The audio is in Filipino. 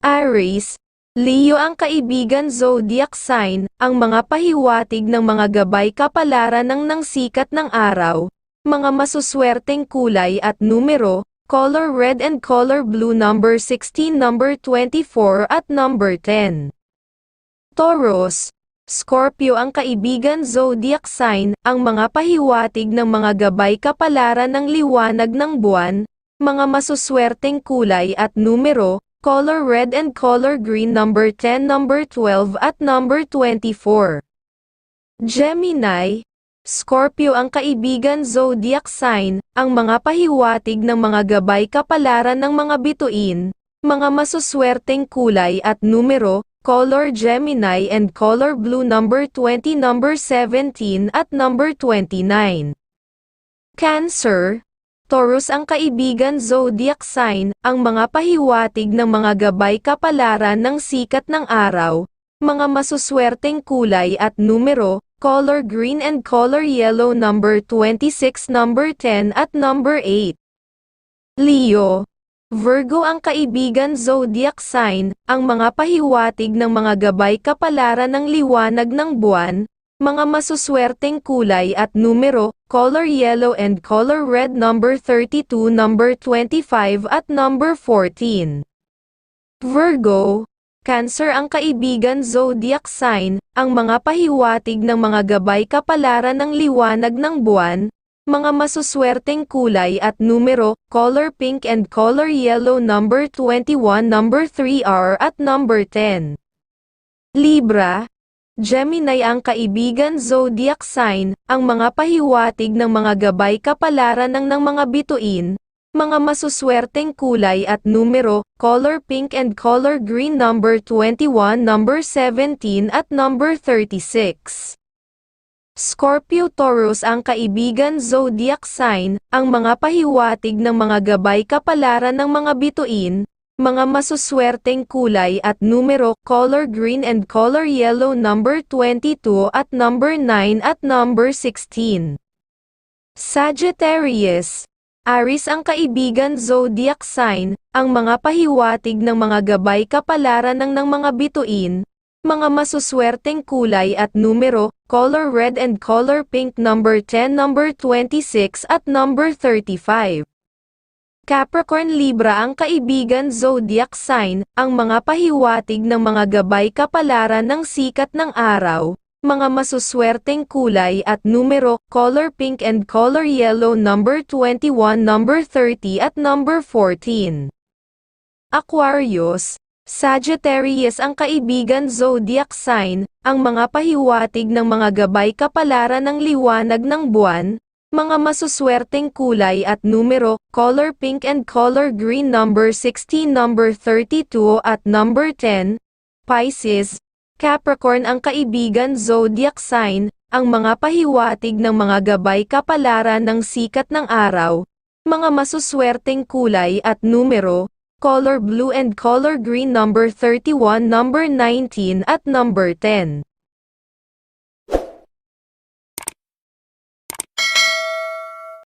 Aries, Leo ang kaibigan zodiac sign, ang mga pahiwatig ng mga gabay kapalaran ng nang sikat ng araw, mga masuswerteng kulay at numero, color red and color blue number 16 number 24 at number 10. Taurus, Scorpio ang kaibigan zodiac sign, ang mga pahiwatig ng mga gabay kapalaran ng liwanag ng buwan, mga masuswerteng kulay at numero, color red and color green number 10 number 12 at number 24. Gemini, Scorpio ang kaibigan zodiac sign, ang mga pahiwatig ng mga gabay kapalaran ng mga bituin, mga masuswerteng kulay at numero, color Gemini and color blue number 20 number 17 at number 29. Cancer, Taurus ang kaibigan zodiac sign, ang mga pahiwatig ng mga gabay kapalaran ng sikat ng araw, mga masuswerteng kulay at numero, color green and color yellow number 26 number 10 at number 8. Leo, Virgo ang kaibigan zodiac sign, ang mga pahiwatig ng mga gabay kapalaran ng liwanag ng buwan, mga masuswerteng kulay at numero, color yellow and color red number 32 number 25 at number 14. Virgo, Cancer ang kaibigan zodiac sign, ang mga pahiwatig ng mga gabay kapalaran ng liwanag ng buwan, mga masuswerteng kulay at numero, color pink and color yellow number 21 number 3R at number 10. Libra, Gemini ang kaibigan zodiac sign, ang mga pahiwatig ng mga gabay kapalaran ng ng mga bituin, mga masuswerteng kulay at numero, color pink and color green number 21 number 17 at number 36. Scorpio Taurus ang kaibigan zodiac sign, ang mga pahiwatig ng mga gabay kapalaran ng mga bituin, mga masuswerteng kulay at numero, color green and color yellow number 22 at number 9 at number 16. Sagittarius, Aris ang kaibigan zodiac sign, ang mga pahiwatig ng mga gabay kapalaran ng ng mga bituin, mga masuswerteng kulay at numero, color red and color pink number 10 number 26 at number 35. Capricorn Libra ang kaibigan zodiac sign, ang mga pahiwatig ng mga gabay kapalaran ng sikat ng araw, mga masuswerteng kulay at numero, color pink and color yellow number 21 number 30 at number 14. Aquarius, Sagittarius ang kaibigan zodiac sign, ang mga pahiwatig ng mga gabay kapalaran ng liwanag ng buwan, mga masuswerteng kulay at numero, color pink and color green number 16 number 32 at number 10, Pisces, Capricorn ang kaibigan zodiac sign, ang mga pahiwatig ng mga gabay kapalaran ng sikat ng araw, mga masuswerteng kulay at numero, color blue and color green number 31 number 19 at number 10.